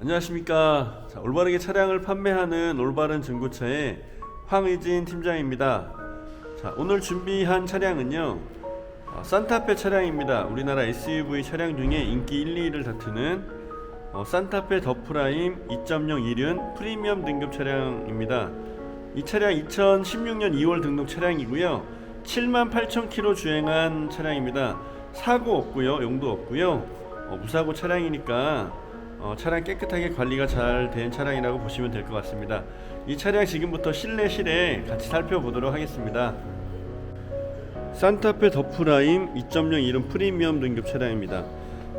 안녕하십니까. 자, 올바르게 차량을 판매하는 올바른 중고차의 황의진 팀장입니다. 자, 오늘 준비한 차량은요. 어, 산타페 차량입니다. 우리나라 SUV 차량 중에 인기 1, 2위를 다투는 어, 산타페 더프라임 2.0 1륜 프리미엄 등급 차량입니다. 이 차량 2016년 2월 등록 차량이고요. 7만 8천 킬로 주행한 차량입니다. 사고 없고요. 용도 없고요. 어, 무사고 차량이니까 어, 차량 깨끗하게 관리가 잘 된 차량이라고 보시면 될 것 같습니다. 이 차량 지금부터 실내 실내 같이 살펴보도록 하겠습니다. 산타페 더프라임 2.0 이름 프리미엄 등급 차량입니다.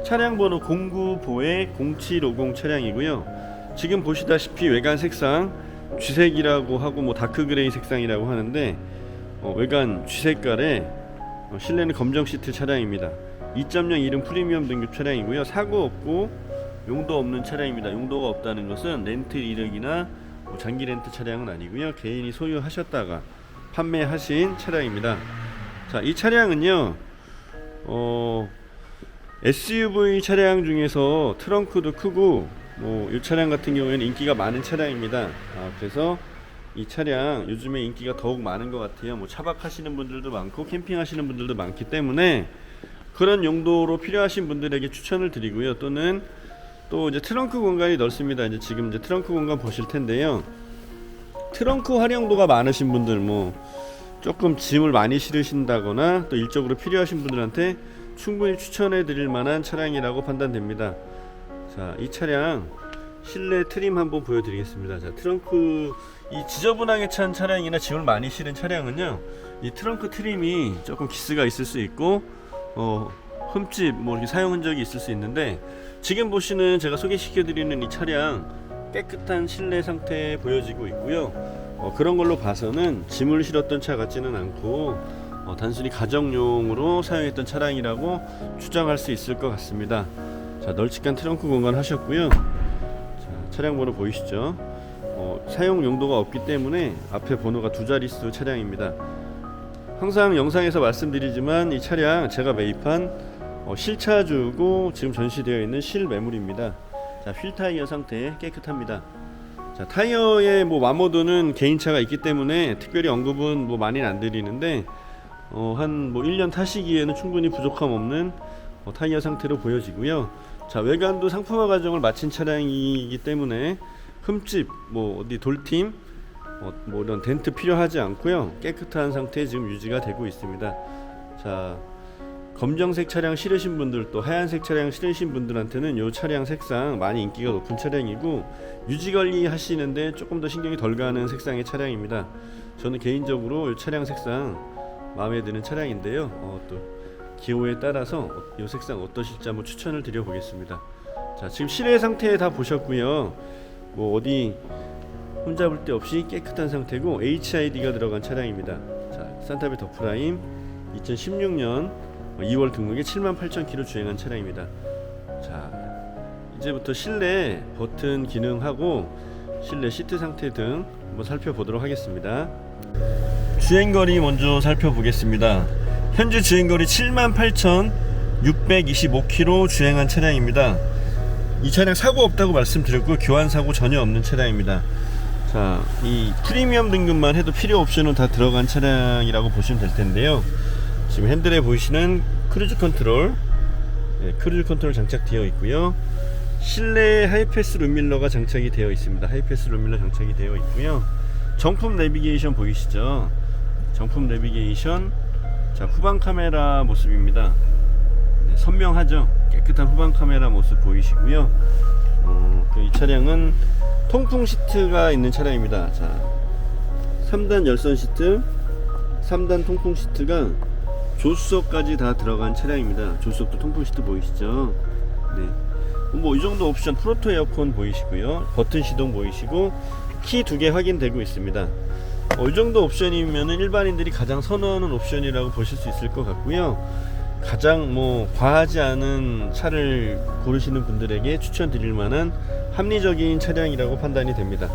차량 번호 09보에 0750 차량이고요. 지금 보시다시피 외관 색상 쥐색이라고 하고 뭐 다크 그레이 색상이라고 하는데 어, 외관 쥐색깔에 어, 실내는 검정 시트 차량입니다. 2.0 이름 프리미엄 등급 차량이고요. 사고 없고 용도 없는 차량입니다. 용도가 없다는 것은 렌트 이력이나 뭐 장기 렌트 차량은 아니고요. 개인이 소유하셨다가 판매하신 차량입니다. 자, 이 차량은요. 어 SUV 차량 중에서 트렁크도 크고 뭐 이 차량 같은 경우에는 인기가 많은 차량입니다. 아, 그래서 이 차량 요즘에 인기가 더욱 많은 것 같아요. 뭐 차박하시는 분들도 많고 캠핑하시는 분들도 많기 때문에 그런 용도로 필요하신 분들에게 추천을 드리고요. 또는 또 이제 트렁크 공간이 넓습니다. 이제 지금 이제 트렁크 공간 보실 텐데요. 트렁크 활용도가 많으신 분들 뭐 조금 짐을 많이 실으신다거나 또 일적으로 필요하신 분들한테 충분히 추천해 드릴 만한 차량이라고 판단됩니다. 자, 이 차량 실내 트림 한번 보여드리겠습니다. 자, 트렁크 이 지저분하게 찬 차량이나 짐을 많이 실은 차량은요, 이 트렁크 트림이 조금 기스가 있을 수 있고, 어, 흠집 뭐 이렇게 사용 흔적이 있을 수 있는데 지금 보시는 제가 소개시켜 드리는 이 차량 깨끗한 실내 상태 보여지고 있고요. 어, 그런 걸로 봐서는 짐을 실었던 차 같지는 않고 어, 단순히 가정용으로 사용했던 차량이라고 추정할 수 있을 것 같습니다. 자, 널찍한 트렁크 공간 하셨고요. 자, 차량 번호 보이시죠? 어, 사용 용도가 없기 때문에 앞에 번호가 두 자릿수 차량입니다. 항상 영상에서 말씀드리지만 이 차량 제가 매입한 어, 실차주고 지금 전시되어 있는 실매물입니다. 자, 휠 타이어 상태 깨끗합니다. 자, 타이어의 뭐 마모드는 개인차가 있기 때문에 특별히 언급은 뭐 많이는 안 드리는데 어, 한뭐 1년 타시기에는 충분히 부족함 없는 어, 타이어 상태로 보여지고요. 자, 외관도 상품화 과정을 마친 차량이기 때문에 흠집, 뭐 어디 돌팀, 어, 뭐 이런 덴트 필요하지 않고요. 깨끗한 상태 지금 유지가 되고 있습니다. 자, 검정색 차량 실으신 분들 또 하얀색 차량 실으신 분들한테는 이 차량 색상 많이 인기가 높은 차량이고 유지 관리 하시는데 조금 더 신경이 덜 가는 색상의 차량입니다. 저는 개인적으로 이 차량 색상 마음에 드는 차량인데요. 어, 또 기호에 따라서 이 색상 어떠실지 한번 추천을 드려 보겠습니다. 자, 지금 실내 상태 다 보셨고요. 뭐 어디 흠잡을 데 없이 깨끗한 상태고 HID가 들어간 차량입니다. 자, 산타베 더프라임 2016년 2월 등록에 7만 8천 킬로 주행한 차량입니다. 자, 이제부터 실내 버튼 기능하고 실내 시트 상태 등 한번 살펴보도록 하겠습니다. 주행거리 먼저 살펴보겠습니다. 현재 주행거리 7만 8천 625km 주행한 차량입니다. 이 차량 사고 없다고 말씀드렸고 교환 사고 전혀 없는 차량입니다. 자, 이 프리미엄 등급만 해도 필요 옵션은 다 들어간 차량이라고 보시면 될 텐데요. 지금 핸들에 보이시는 크루즈 컨트롤, 네, 크루즈 컨트롤 장착되어 있고요. 실내 하이패스 룸밀러가 장착이 되어 있습니다. 하이패스 룸밀러 장착이 되어 있고요. 정품 내비게이션 보이시죠? 정품 내비게이션. 자, 후방 카메라 모습입니다. 네, 선명하죠? 깨끗한 후방 카메라 모습 보이시고요. 어, 그이 차량은 통풍 시트가 있는 차량입니다. 자, 3단 열선 시트, 3단 통풍 시트가 조수석까지 다 들어간 차량입니다. 조수석도 통풍 시트 보이시죠? 네. 뭐 이 정도 옵션 프로토 에어컨 보이시고요. 버튼 시동 보이시고 키 두 개 확인되고 있습니다. 어, 이 정도 옵션이면 일반인들이 가장 선호하는 옵션이라고 보실 수 있을 것 같고요. 가장 뭐 과하지 않은 차를 고르시는 분들에게 추천드릴 만한 합리적인 차량이라고 판단이 됩니다.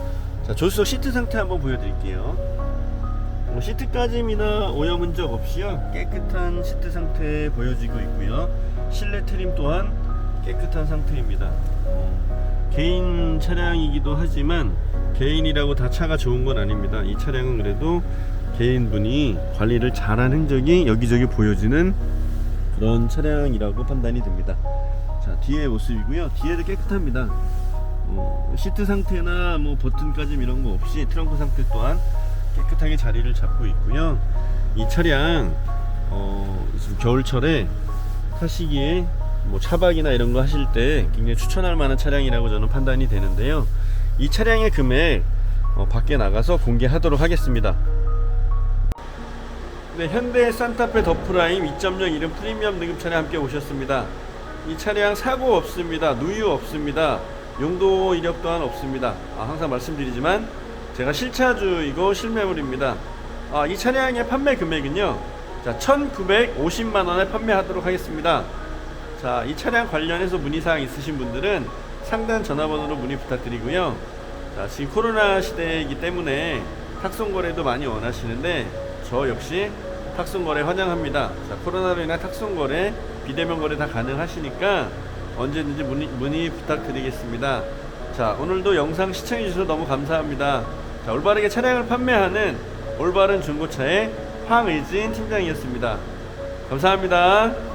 자, 조수석 시트 상태 한번 보여드릴게요. 뭐 시트까지입니다. 오염 흔적 없이요. 깨끗한 시트 상태 보여지고 있고요. 실내 트림 또한 깨끗한 상태입니다. 어, 개인 차량이기도 하지만 개인이라고 다 차가 좋은 건 아닙니다. 이 차량은 그래도 개인분이 관리를 잘한 흔적이 여기저기 보여지는 그런 차량이라고 판단이 됩니다. 자 뒤에 모습이고요. 뒤에도 깨끗합니다. 어, 시트 상태나 뭐 버튼까지 이런 거 없이 트렁크 상태 또한 깨끗하게 자리를 잡고 있고요. 이 차량 어, 겨울철에 타시기에 뭐 차박이나 이런 거 하실 때 굉장히 추천할 만한 차량이라고 저는 판단이 되는데요. 이 차량의 금액 어, 밖에 나가서 공개하도록 하겠습니다. 네, 현대 산타페 더 프라임 2.0 이름 프리미엄 등급 차량 함께 오셨습니다. 이 차량 사고 없습니다. 누유 없습니다. 용도 이력 또한 없습니다. 아, 항상 말씀드리지만 제가 실차주이고 실매물입니다. 아, 이 차량의 판매 금액은요. 자, 1,950만 원에 판매하도록 하겠습니다. 자, 이 차량 관련해서 문의사항 있으신 분들은 상단 전화번호로 문의 부탁드리고요. 자, 지금 코로나 시대이기 때문에 탁송 거래도 많이 원하시는데 저 역시 탁송 거래 환영합니다. 자, 코로나로 인한 탁송 거래, 비대면 거래 다 가능하시니까 언제든지 문의, 문의 부탁드리겠습니다. 자, 오늘도 영상 시청해 주셔서 너무 감사합니다. 자, 올바르게 차량을 판매하는 올바른 중고차의 황의진 팀장이었습니다. 감사합니다.